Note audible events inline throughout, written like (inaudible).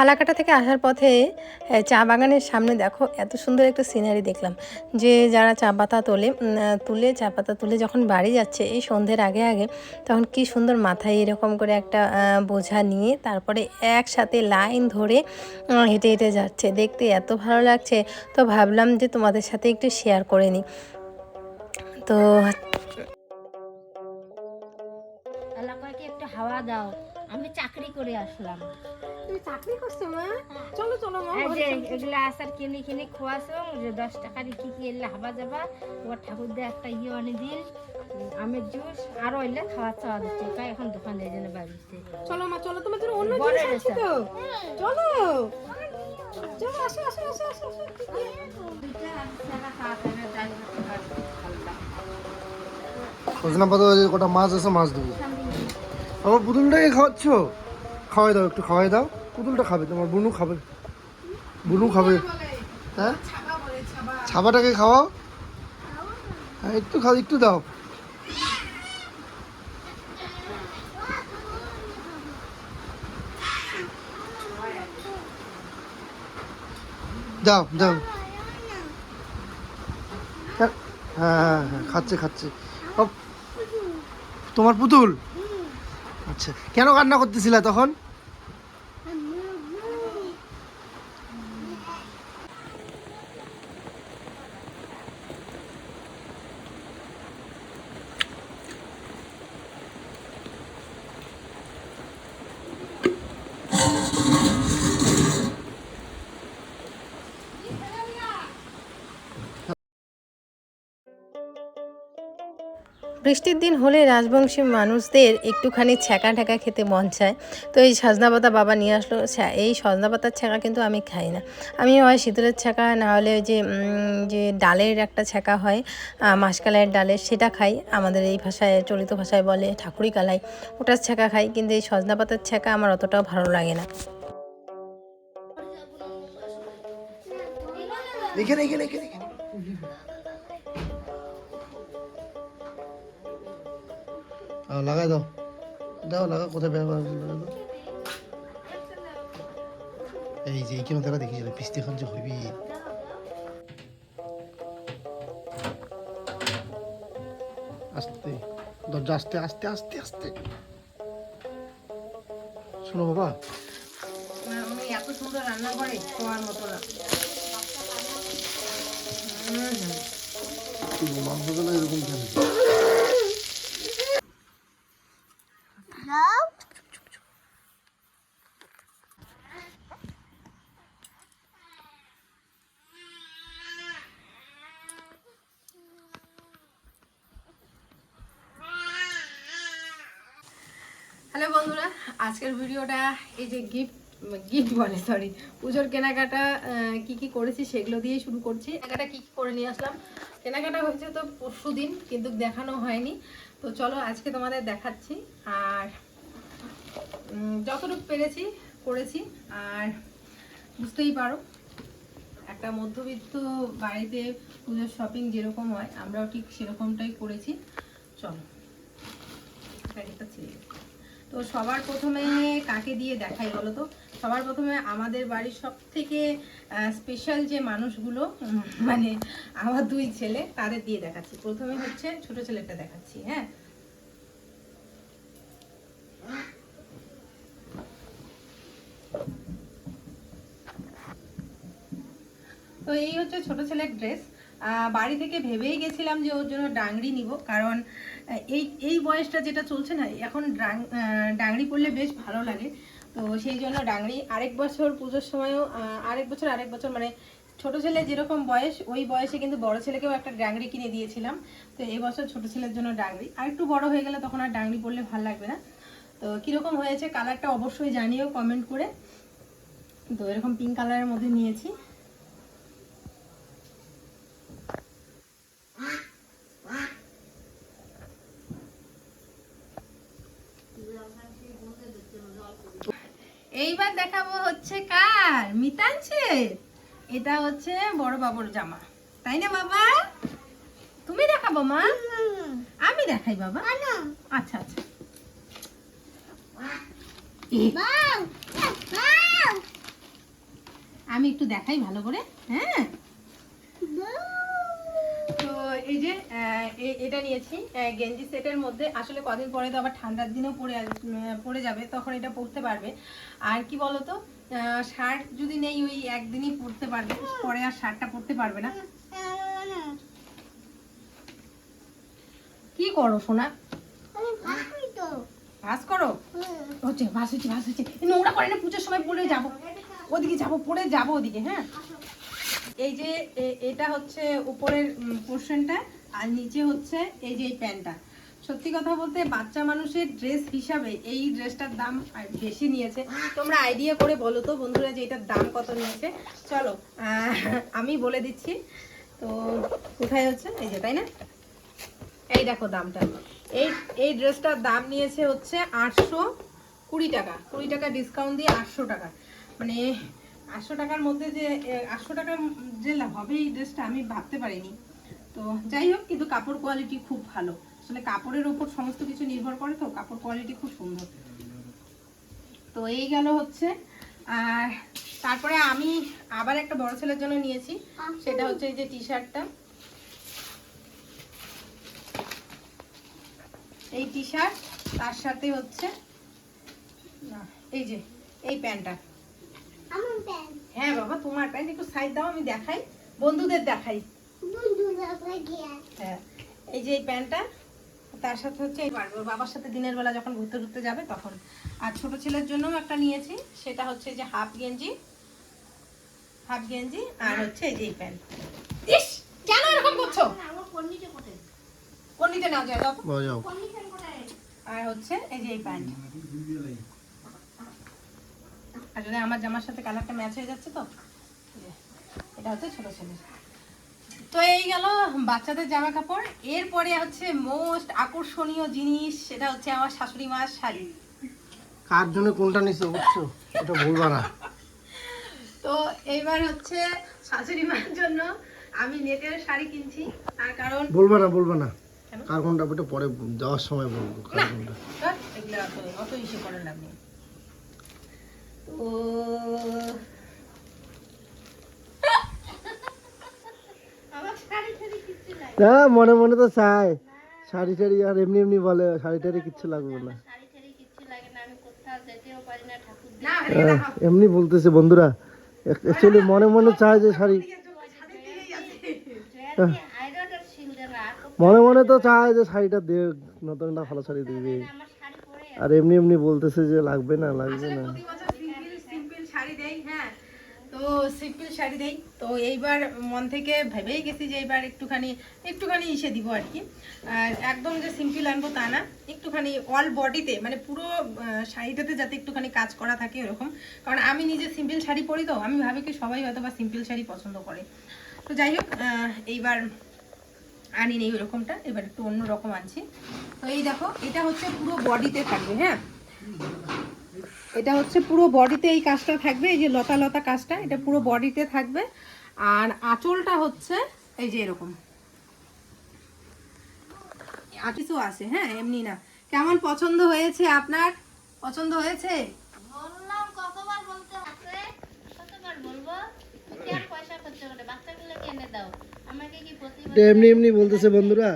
ফালাকাটা থেকে আসার পথে চা বাগানের সামনে দেখো এত সুন্দর একটা সিনারি দেখলাম। যে যারা চা পাতা তোলে তুলে, চা পাতা তুলে যখন বাড়ি যাচ্ছে, এই সন্ধ্যের আগে আগে তখন কি সুন্দর মাথায় এরকম করে একটা বোঝা নিয়ে তারপরে একসাথে লাইন ধরে হেঁটে হেঁটে যাচ্ছে। দেখতে এত ভালো লাগছে। তো ভাবলাম যে তোমাদের সাথে একটু শেয়ার করে নিই। তো এলাকাকে একটু হাওয়া দাও। আমি চাকরি করে আসলাম। তুমি চাকরি করছ মা চলো চলো মা এই যে এগুলো আসার কিনে কিনে খোয়াছো যে দশ টাকার কি কি এলে হাবা যাবা তোমার ঠাকুর দিয়ে একটা ইয়ে আনি দিন আমের জুস আরও এলে খাওয়া চাওয়া দিচ্ছে তাই এখন দোকানে এই জন্য বাড়িতে। চলো মা চলো তোমার জন্য অন্য জিনিস আছে তো। চলো। চলো আসো আসো আসো আসো আসো। সজনা পাতা কটা মাছ আছে মাছ দেবো। আমার পুতুলটাকে খাওয়াচ্ছ? খাওয়াই দাও, একটু খাওয়াই দাও। পুতুলটা খাবে, তোমার বুনু খাবে। বুনু খাবে। হ্যাঁ? ছাবাটাকে খাওয়াও। হ্যাঁ একটু খাও, একটু দাও। দাও দাও। হ্যাঁ হ্যাঁ হ্যাঁ খাচ্ছে খাচ্ছে। তোমার পুতুল। আচ্ছা। কেন কান্না করতেছিলা তখন? বৃষ্টির দিন হলে রাজবংশী মানুষদের একটুখানি ছ্যাঁকা ঠেকা খেতে মন চায়। তো এই সজনা পাতা বাবা নিয়ে আসলো এই সজনা পাতার ছ্যাঁকা কিন্তু আমি খাই না। আমি হয় শীতলের ছ্যাঁকা, না হলে ওই যে যে ডালের একটা ছ্যাঁকা হয় মাসকালাইয়ের ডালের সেটা খাই। আমাদের এই ভাষায়, চলিত ভাষায় বলে ঠাকুরি কালাই, ওটার ছ্যাঁকা খাই, কিন্তু এই সজনা পাতার ছ্যাঁকা আমার অতটাও ভালো লাগে না। এখানে এখানে এখানে। আহ, লাগাই দাও। দাও লাগা কোথায় ব্যবহার দাও। এই যে এইখানে তারা দেখিছিল পিস্তি খান যে হইবি। আস্তে দরজা আস্তে আস্তে আস্তে আস্তে। শোনো বাবা। আমি এত সুন্দর রান্না করে তোমার মতো না। মাংসগুলো এরকম কেন? হ্যালো বন্ধুরা, আজকের ভিডিওটা এই যে গিফট গিফট বলে সরি পুজোর কেনাকাটা কি কি করেছি সেগুলো দিয়ে শুরু করছি। কেনাকাটা কি কি করে নিয়ে আসলাম? কেনাকাটা হয়েছে তো পরশু দিন, কিন্তু দেখানো হয়নি। তো চলো আজকে তোমাদের দেখাচ্ছি, আর যতটুকু পেরেছি, করেছি, আর বুঝতেই পারো, একটা মধ্যবিত্ত বাড়িতে পুজোর শপিং যেরকম হয়, আমরাও ঠিক সেরকমটাই করেছি। চলো প্যাকেটটা। তো সবার প্রথমে কাকে দিয়ে দেখাই বলো তো সবার প্রথমে আমাদের বাড়ির সব থেকে স্পেশাল যে মানুষগুলো মানে আমার দুই ছেলে, তাদের দিয়ে দেখাচ্ছি। প্রথমে হচ্ছে ছোট ছেলেটা দেখাচ্ছি হ্যাঁ? তো এই হচ্ছে ছোট ছেলের ড্রেস বাড়ি থেকে ভেবেই গেছিলাম যে ওর জন্য ডাংরি নিব, কারণ এই এই বয়সটা যেটা চলছে না, এখন ডাংরি পরলে বেশ ভালো লাগে। তো সেই জন্য ডাংরি, আরেক বছর পুজোর সময়ও আরেক বছর আরেক বছর মানে ছোট ছেলে যেরকম বয়স, ওই বয়সে কিন্তু বড় ছেলেকেও একটা ডাংরি কিনে দিয়েছিলাম। তো এই বছর ছোট ছেলের জন্য ডাংরি। আর একটু বড় হয়ে গেলে তখন আর ডাংরি পড়লে ভালো লাগবে না। তো কীরকম হয়েছে, কালারটা অবশ্যই জানিও কমেন্ট করে। তো এরকম পিঙ্ক কালারের মধ্যে নিয়েছি। এইবার দেখাবো হচ্ছে কার? মিতাঞ্ছে এটা হচ্ছে বড় বাবুর জামা। তাই না বাবা? তুমি দেখাবো মা? আমি দেখাই বাবা। আচ্ছা আচ্ছা। আমি একটু দেখাই ভালো করে হ্যাঁ? এই যে এটা নিয়েছি গেঞ্জি সেটের মধ্যে আসলে কদিন পরে তো আবার ঠান্ডার দিনেও পরে পরে যাবে, তখন এটা পরতে পারবে। আর কি বলতো শার্ট যদি নেই, ওই একদিনই পরতে পারবে, পরে আর শার্টটা পরতে পারবে না। কি করো, সোনা? ভাস করো? হচ্ছে ভাস হচ্ছে ভাস হচ্ছে। নোংরা করে না, পুজোর সময় পরে যাব। ওদিকে যাব, পরে যাব ওদিকে হ্যাঁ? এই যে এটা হচ্ছে উপরের পোর্শনটা আর নিচে হচ্ছে এই যে এই প্যান্টটা। সত্যি কথা বলতে, বাচ্চা মানুষের ড্রেস হিসাবে এই ড্রেসটার দাম বেশি নিয়েছে। তোমরা আইডিয়া করে বলো তো বন্ধুরা যে এটার দাম কত নিয়েছে। চলো আমি বলে দিচ্ছি। তো কোথায় হচ্ছে? এই যে, তাই না? এই দেখো দামটা। এই এই ড্রেসটার দাম নিয়েছে হচ্ছে আটশো কুড়ি টাকা। কুড়ি টাকা ডিসকাউন্ট দিয়ে আটশো টাকা। মানে আটশো টাকার মধ্যে যে আটশো টাকার যে হবে এই ড্রেসটা আমি ভাবতে পারিনি। তো যাই হোক, কিন্তু কাপড় কোয়ালিটি খুব ভালো। আসলে কাপড়ের ওপর সমস্ত কিছু নির্ভর করে তো, কাপড় কোয়ালিটি খুব সুন্দর। তো এই গেল হচ্ছে, আর তারপরে আমি আবার একটা বড় ছেলের জন্য নিয়েছি। সেটা হচ্ছে এই যে টি শার্টটা এই টি শার্ট তার সাথে হচ্ছে, এই যে, এই প্যান্টটা। হ্যাঁ বাবা তোমার প্যান্ট একটু সাইড দাও আমি দেখাই। বন্ধুদের দেখাই। হ্যাঁ এই যে এই প্যান্টটা তার সাথে হচ্ছে বাবার সাথে দিনের বেলা যখন ঘুরতে ঘুরতে যাবে তখন। আর ছোট ছেলের জন্যও একটা নিয়েছি সেটা হচ্ছে যে হাফ গেঞ্জি। হাফ গেঞ্জি আর হচ্ছে এই যে এই প্যান্ট। ইস কেন এরকম করছ? কোন নিচে নাও আর হচ্ছে এই যে এই প্যান্ট। আর যদি আমার জামার সাথে কালারটা ম্যাচ হয়ে যাচ্ছে তো? এটা হচ্ছে ছোট ছেলে তো এই গেল বাচ্চাদের জামা কাপড় এরপরে হচ্ছে মোস্ট আকর্ষণীয় জিনিস সেটা হচ্ছে আমার শাশুড়ি মার শাড়ি। কার জন্য কোনটা নিছো বুঝছ? এটা ভুলবা না। তো এইবার হচ্ছে শাশুড়ি মার জন্য আমি নেটের শাড়ি কিনছি তার কারণ বলবা না বলবা না? কার কোনটা ওটা পরে যাওয়ার সময় বলব কার কোনটা। এগুলো অত অত ইসে করার তো না মনে মনে তো চাই। শাড়ি টাড়ি আর এমনি এমনি বলে শাড়ি টাড়ি কিচ্ছু লাগবে না। হ্যাঁ, এমনি বলতেছে বন্ধুরা। অ্যাকচুয়ালি মনে মনে চায় যে শাড়ি মনে মনে তো চায় যে শাড়িটা দে নতুন একটা ভালো শাড়ি দিবে। আর এমনি এমনি বলতেছে যে লাগবে না লাগবে না প্রতি বছর সিম্পল সিম্পল শাড়ি দেই হ্যাঁ তো সিম্পল শাড়ি দেই। তো এইবার মন থেকে ভেবেই গেছি যে এইবার একটুখানি একটুখানি ইসে দিব আর কি। আর একদম যে সিম্পল আনব তা না, একটুখানি অল বডিতে মানে পুরো শাড়িটাতে যাতে একটুখানি কাজ করা থাকে এরকম। কারণ আমি নিজে সিম্পল শাড়ি পরি তো, আমি ভাবি কি সবাই হয়তো বা সিম্পল শাড়ি পছন্দ করে। তো যাই হোক এইবার আনি নেই ওরকমটা, এবার একটু অন্য রকম আনছি। তো এই দেখো, এটা হচ্ছে পুরো বডিতে থাকবে হ্যাঁ? এটা হচ্ছে পুরো বডিতে এই কাজটা থাকবে এই যে লতা লতা কাজটা এটা পুরো বডিতে থাকবে। আর আঁচলটা হচ্ছে এই যে এরকম। কিছু আছে হ্যাঁ এমনি না। কেমন পছন্দ হয়েছে আপনার? পছন্দ হয়েছে? বললাম কতবার বলতে আছে কতবার বলব? কেন পয়সা খরচ করে বাচ্চাগুলো কিনে দাও? আমাকে কি প্রতি এটা এমনি এমনি বলতেছে বন্ধুরা।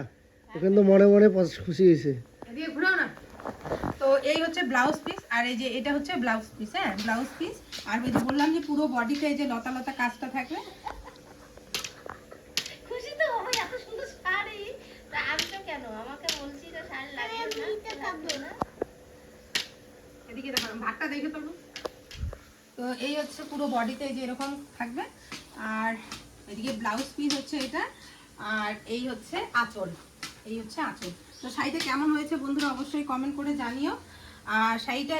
ও কিন্তু মনে মনে খুশি হয়েছে। তো এই হচ্ছে ব্লাউজ পিস আর এই যে এটা হচ্ছে ব্লাউজ পিস হ্যাঁ? ব্লাউজ পিস আর ওই যে বললাম যে পুরো বডিতে এই যে লতা লতা কাজটা থাকবে। খুশি তো হব এত সুন্দর শাড়ি। তা আমি তো কেন? আমাকে বলছি যে শাড়ি লাগবে না এদিকে দেখো ভাতটা দেখে তোলো। তো এই হচ্ছে পুরো বডিতে যে এরকম থাকবে। আর এদিকে ব্লাউজ পিস হচ্ছে এটা। আর এই হচ্ছে আঁচল। এই হচ্ছে আঁচল। তো শাড়িটা কেমন হয়েছে বন্ধুরা অবশ্যই কমেন্ট করে জানিও। আর শাড়িটা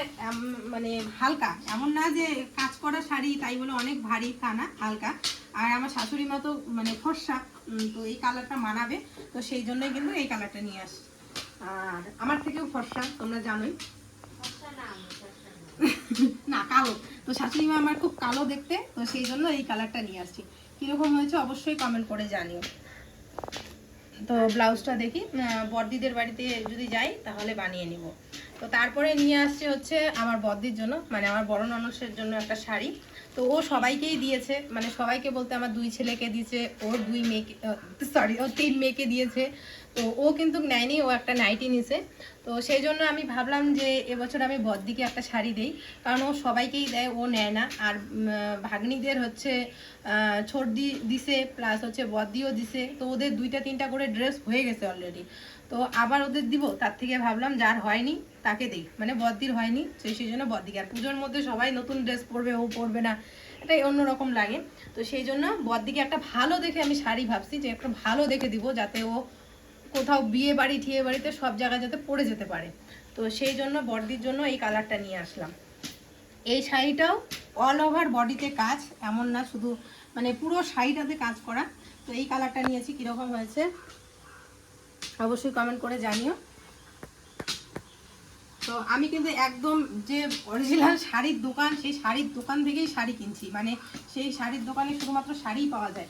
মানে হালকা। এমন না যে কাজ করা শাড়ি তাই বলে অনেক ভারী কানা হালকা। আর আমার শাশুড়ি মা তো মানে ফর্সা তো এই কালারটা মানাবে। তো সেই জন্যই কিন্তু এই কালারটা নিয়ে আসি আর আমার থেকেও ফর্সা তোমরা জানোই। (laughs) না কালো। তো শাশুড়ি মা আমার খুব কালো দেখতে তো সেই জন্য এই কালারটা নিয়ে আসছি। কীরকম হয়েছে অবশ্যই কমেন্ট করে জানিও। তো ব্লাউজটা দেখি আহ, বড়দিদের বাড়িতে যদি যাই তাহলে বানিয়ে নিব। তো তারপরে নিয়ে আসছে হচ্ছে আমার বদ্দির জন্য মানে আমার বড় ননসের জন্য একটা শাড়ি। তো ও সবাইকেই দিয়েছে মানে সবাইকে বলতে আমার দুই ছেলেকে দিয়েছে, ওর দুই মেয়েকে সরি ওর তিন মেয়েকে দিয়েছে। তো ও কিন্তু নেয়নি, ও একটা নাইটি নিছে। তো সেই জন্য আমি ভাবলাম যে এবছর আমি বদ্দিকে একটা শাড়ি দেই, কারণ ও সবাইকেই দেয়, ও নেয় না। আর ভাগ্নিদের হচ্ছে ছোটদি দিছে প্লাস হচ্ছে বদ্দিও দিছে। তো ওদের দুইটা, তিনটা করে ড্রেস হয়ে গেছে অলরেডি তো আবার ওদের দিব, তার থেকে ভাবলাম যার হয়নি, তাকে দেই। মানে বদ্দির হয়নি, সেই সেই জন্য বদ্দিকে। আর পুজোর মধ্যে সবাই নতুন ড্রেস পরবে, ও পরবে না। এটাই অন্যরকম লাগে। তো সেই জন্য বদ্দিকে একটা ভালো দেখে আমি শাড়ি ভাবছি, যে একটা ভালো দেখে দিব, যাতে ও কোথাও বিয়ে বাড়ি, ঠিয়ে বাড়িতে সব জায়গায় যাতে পরে যেতে পারে। তো সেই জন্য বর্দির জন্য এই কালারটা নিয়ে আসলাম। এই শাড়িটাও অল ওভার বডিতে কাজ, এমন না শুধু মানে পুরো শাড়িটাতে কাজ করা। তো এই কালারটা নিয়েছি, কীরকম হয়েছে, অবশ্যই কমেন্ট করে জানিও। তো আমি কিন্তু একদম যে অরিজিনাল শাড়ির দোকান, সেই শাড়ির দোকান থেকেই শাড়ি কিনছি। মানে সেই শাড়ির দোকানে শুধুমাত্র শাড়িই পাওয়া যায়।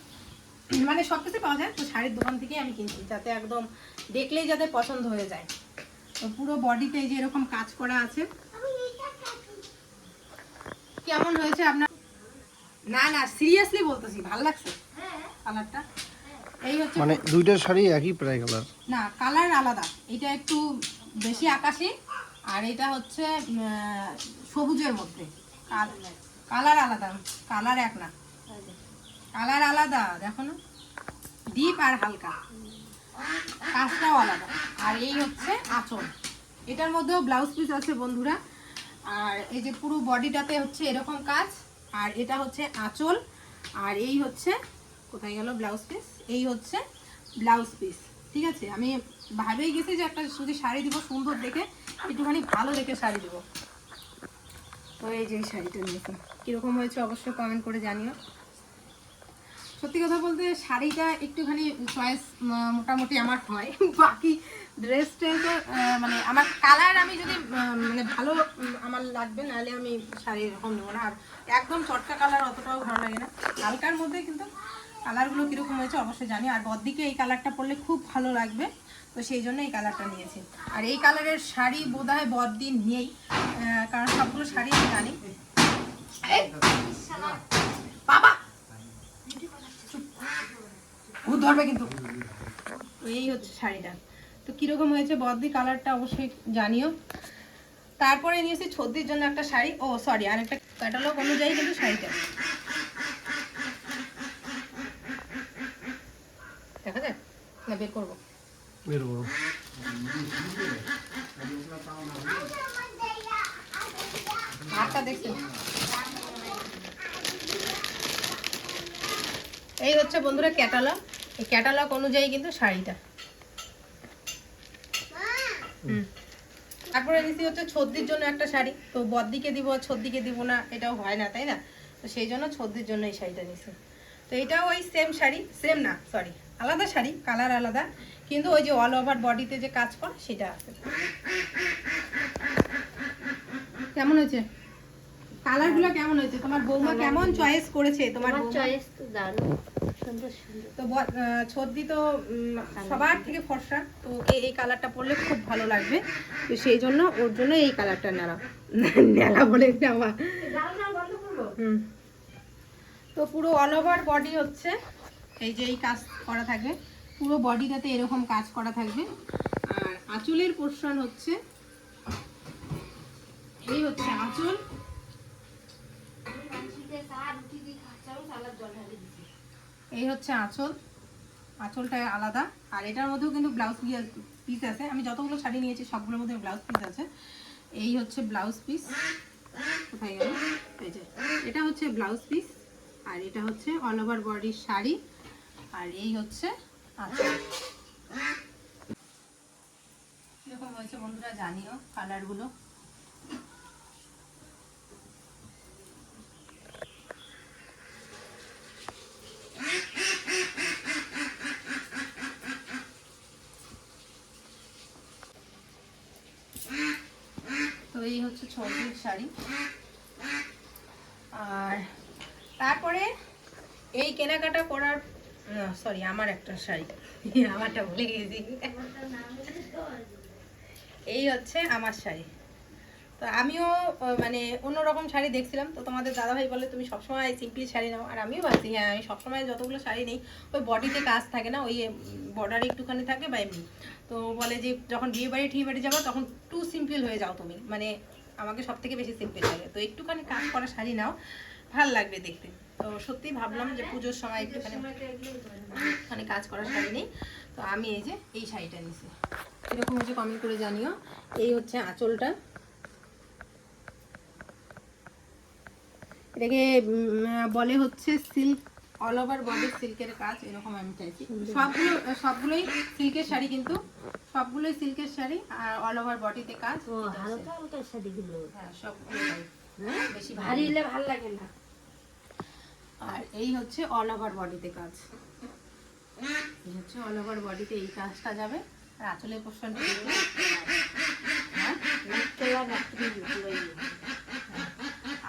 মানে সব কিছু পাওয়া যায় তো শাড়ির দোকান থেকেই আমি কিনছি যাতে একদম দেখলেই যাতে পছন্দ হয়ে যায়। তো পুরো বডিতে এই যে এরকম কাজ করা আছে। কেমন হয়েছে আপনার? না না সিরিয়াসলি বলতেছি ভালো লাগছে? কালারটা? এই হচ্ছে মানে দুইটার শাড়ি একই প্রায় কালার না কালার আলাদা। এটা একটু বেশি আকাশি আর এটা হচ্ছে সবুজের মধ্যে। কালার আলাদা কালার এক না। কালার আলাদা, দেখো না? ডিপ আর হালকা। কাজটাও আলাদা। আর এই হচ্ছে আঁচল। এটার মধ্যেও ব্লাউজ পিস আছে বন্ধুরা। আর এই যে পুরো বডিটাতে হচ্ছে এরকম কাজ। আর এটা হচ্ছে আঁচল। আর এই হচ্ছে, কোথায় গেল ব্লাউজ পিস? এই হচ্ছে ব্লাউজ পিস। ঠিক আছে? আমি ভাবেই গেছি যে একটা যদি শাড়ি দিব সুন্দর দেখে, একটুখানি ভালো দেখে শাড়ি দেবো। তো এই যে শাড়িটা নিয়েছি। কীরকম হয়েছে অবশ্যই কমেন্ট করে জানিও। সত্যি কথা বলতে শাড়িটা একটুখানি চয়েস মোটামুটি আমার হয়। (laughs) বাকি ড্রেস ট্রেস মানে আমার কালার আমি যদি মানে ভালো আমার লাগবে নাহলে আমি শাড়ি এরকম নেব না। আর একদম চটকা কালার অতটাও ভালো লাগে না। হালকার মধ্যে কিন্তু কালারগুলো কীরকম হয়েছে অবশ্যই জানি। আর বদ্দিকে এই কালারটা পরলে খুব ভালো লাগবে। তো সেই জন্য এই কালারটা নিয়েছি। আর এই কালারের শাড়ি বোধ হয় বদ্দি আহ, কারণ সবগুলো শাড়ি আমি জানি। বাবা! ভূত ধরবে কিন্তু। এই হচ্ছে শাড়িটা। তো কীরকম হয়েছে বদ্দি কালারটা অবশ্যই জানিও। তারপরে নিয়েছি ছদ্দির জন্য একটা শাড়ি। ও সরি আর একটা ক্যাটালগ অনুযায়ী কিন্তু শাড়িটা। দেখা যায় না বের করব। বের করো। হাতটা দেখছেন এই হচ্ছে বন্ধুরা ক্যাটালগ এই ক্যাটালগ অনুযায়ী কিন্তু শাড়িটা। তারপরে নিচ্ছি হচ্ছে ছদ্দির জন্য একটা শাড়ি। তো বদ্দিকে দিব ছদ্দিকে দিব না, এটাও হয় না, তাই না? তো সেই জন্য ছদ্দির জন্য এই শাড়িটা নিছি তো এটাও ওই সেম শাড়ি সেম না সরি আলাদা শাড়ি কালার আলাদা। কিন্তু ওই যে অল ওভার বডিতে যে কাজ করে, সেটা আছে। কেমন হয়েছে? কালারগুলো কেমন হয়েছে? তোমার বৌমা কেমন চয়েস করেছে? তোমার চয়েস তো দারুণ। সুন্দর সুন্দর। তো ছদ্দি তো সবার থেকে ফর্সা। তো এই এই কালারটা পরলে খুব ভালো লাগবে। তো সেই জন্য ওর জন্য এই কালারটা নেলা নেলা বলে নেওয়া হুম। তো পুরো অল ওভার বডি হচ্ছে। এই যে এই কাজ করা থাকবে। পুরো বডিটাতে এরকম কাজ করা থাকবে। আর আঁচলের পোর্শন হচ্ছে এই হচ্ছে আঁচল। এই হচ্ছে আঁচল। আঁচলটা আলাদা। আর এটার মধ্যেও কিন্তু ব্লাউজ পিস আছে আমি যতগুলো শাড়ি নিয়েছি, সবগুলোর মধ্যে ব্লাউজ পিস আছে। এই হচ্ছে ব্লাউজ পিস কোথায় গেল? এটা হচ্ছে ব্লাউজ পিস আর এটা হচ্ছে অল ওভার বডির শাড়ি। আর এই হচ্ছে আঁচল। কীরকম হয়েছে বন্ধুরা, জানিও কালারগুলো তো এই হচ্ছে ছবির শাড়ি। আর তারপরে এই কেনাকাটা করার সরি আমার একটা শাড়ি। আমারটা ভুলে গেছি। এই হচ্ছে আমার শাড়ি। তো আমিও মানে অন্যরকম শাড়ি দেখছিলাম। তো তোমাদের দাদাভাই বলে, তুমি সবসময় সিম্পলি শাড়ি নাও। আর আমিও ভাবছি হ্যাঁ আমি সবসময় যতগুলো শাড়ি নেই, ওই বডিতে কাজ থাকে না, ওই বর্ডারে একটুখানি থাকে বা এমনি। তো বলে যে, যখন বিয়ে বাড়ি, ঠিয়ে বাড়ি যাব, তখন টু সিম্পল হয়ে যাও তুমি। মানে আমাকে সব থেকে বেশি সিম্পল লাগে তো একটুখানি কাজ করা শাড়ি নাও ভালো লাগবে দেখতে। তো সত্যি ভাবলাম যে পুজোর সময় একটুখানি মানে কাজ করা শাড়ি নেই। তো আমি এই যে এই শাড়িটা নিছি। এরকম হচ্ছে কমেন্ট করে জানিও। এই হচ্ছে আঁচলটা। এটাকে বলে হচ্ছে সিল্ক অল ওভার বডি সিল্কের কাজ এরকম আমি চাইছি। সবগুলো সবগুলোই সিল্কের শাড়ি কিন্তু সবগুলোই সিল্কের শাড়ি আর অল ওভার বডিতে কাজ ও হালকা হালকা শাড়িগুলো। হ্যাঁ সবগুলো বেশি ভারী হলে ভালো লাগে না। আর এই হচ্ছে অল ওভার বডিতে কাজ। এই হচ্ছে অল ওভার বডিতে এই কাজটা যাবে। আর আঁচলের পোর্শনটা হ্যাঁ?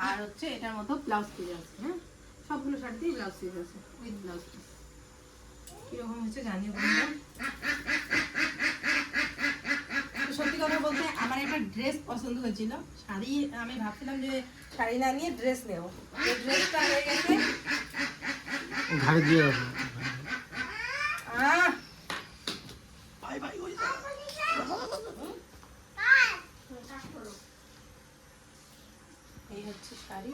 আর হচ্ছে এটার মতো ব্লাউজ পিস আছে হ্যাঁ? সবগুলো শাড়িতেই ব্লাউজ পিস আছে উইথ ব্লাউজ পিস কীরকম হচ্ছে জানিও বললাম সত্যি কথা বলতে আমার একটা ড্রেস পছন্দ হয়েছিল। শাড়ি আমি ভাবছিলাম যে শাড়ি না নিয়ে ড্রেস নেব। এই ড্রেসটা হয়ে গেছে। ঘাড়ে দিয়ে রাখো আহ এই হচ্ছে শাড়ি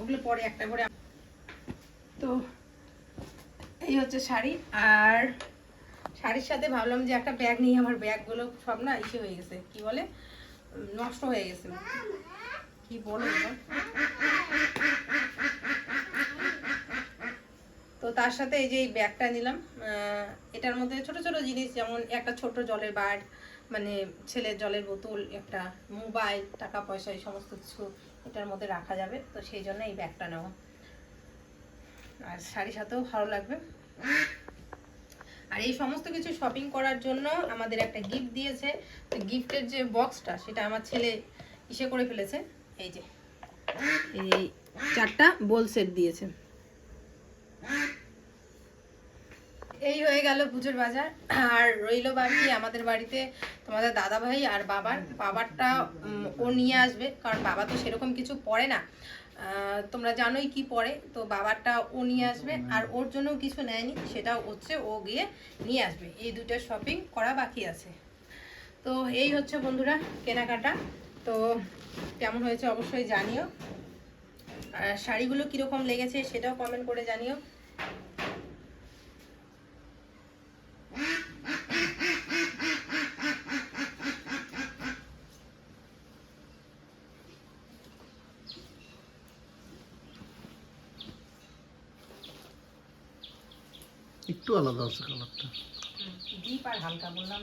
ওগুলো পরে একটা করে তো এই হচ্ছে শাড়ি। আর শাড়ির সাথে ভাবলাম যে একটা ব্যাগ নিয়ে আমার ব্যাগগুলো সব না ইসে হয়ে গেছে, কি বলে? নষ্ট হয়ে গেছে। কি বলো তো তার সাথে এই যে এই ব্যাগটা নিলাম এটার মধ্যে ছোট ছোট জিনিস, যেমন একটা ছোট জলের বার মানে ছেলের জলের বোতল, একটা মোবাইল টাকা পয়সা এই সমস্ত কিছু এটার মধ্যে রাখা যাবে। তো সেই জন্য এই ব্যাগটা নেওয়া আর শাড়ি সাথেও ভালো লাগবে। আর এই সমস্ত কিছু শপিং করার জন্য আমাদের একটা গিফট দিয়েছে। তো গিফটের যে বক্সটা সেটা আমার ছেলে ইসে করে ফেলেছে। এই যে, এই চারটা বোল সেট দিয়েছে। এই হয়ে গেল পুজোর বাজার। আর রইল বাকি আমাদের বাড়িতে তোমাদের দাদা ভাই আর বাবার। বাবারটা ও নিয়ে আসবে, কারণ বাবা তো সেরকম কিছু পড়ে না। তোমরা জানোই কি পড়ে তো বাবারটা ও নিয়ে আসবে, আর ওর জন্য কিছু নেয়নি, সেটা হচ্ছে ও গিয়ে নিয়ে আসবে। এই দুটো শপিং করা বাকি আছে। তো এই হচ্ছে বন্ধুরা কেনাকাটা। তো কেমন হয়েছে অবশ্যই জানিও। আর শাড়িগুলো কীরকম লেগেছে সেটাও কমেন্ট করে জানিও একটু আলাদা আছে কালারটা ডিপ আর হালকা বললাম।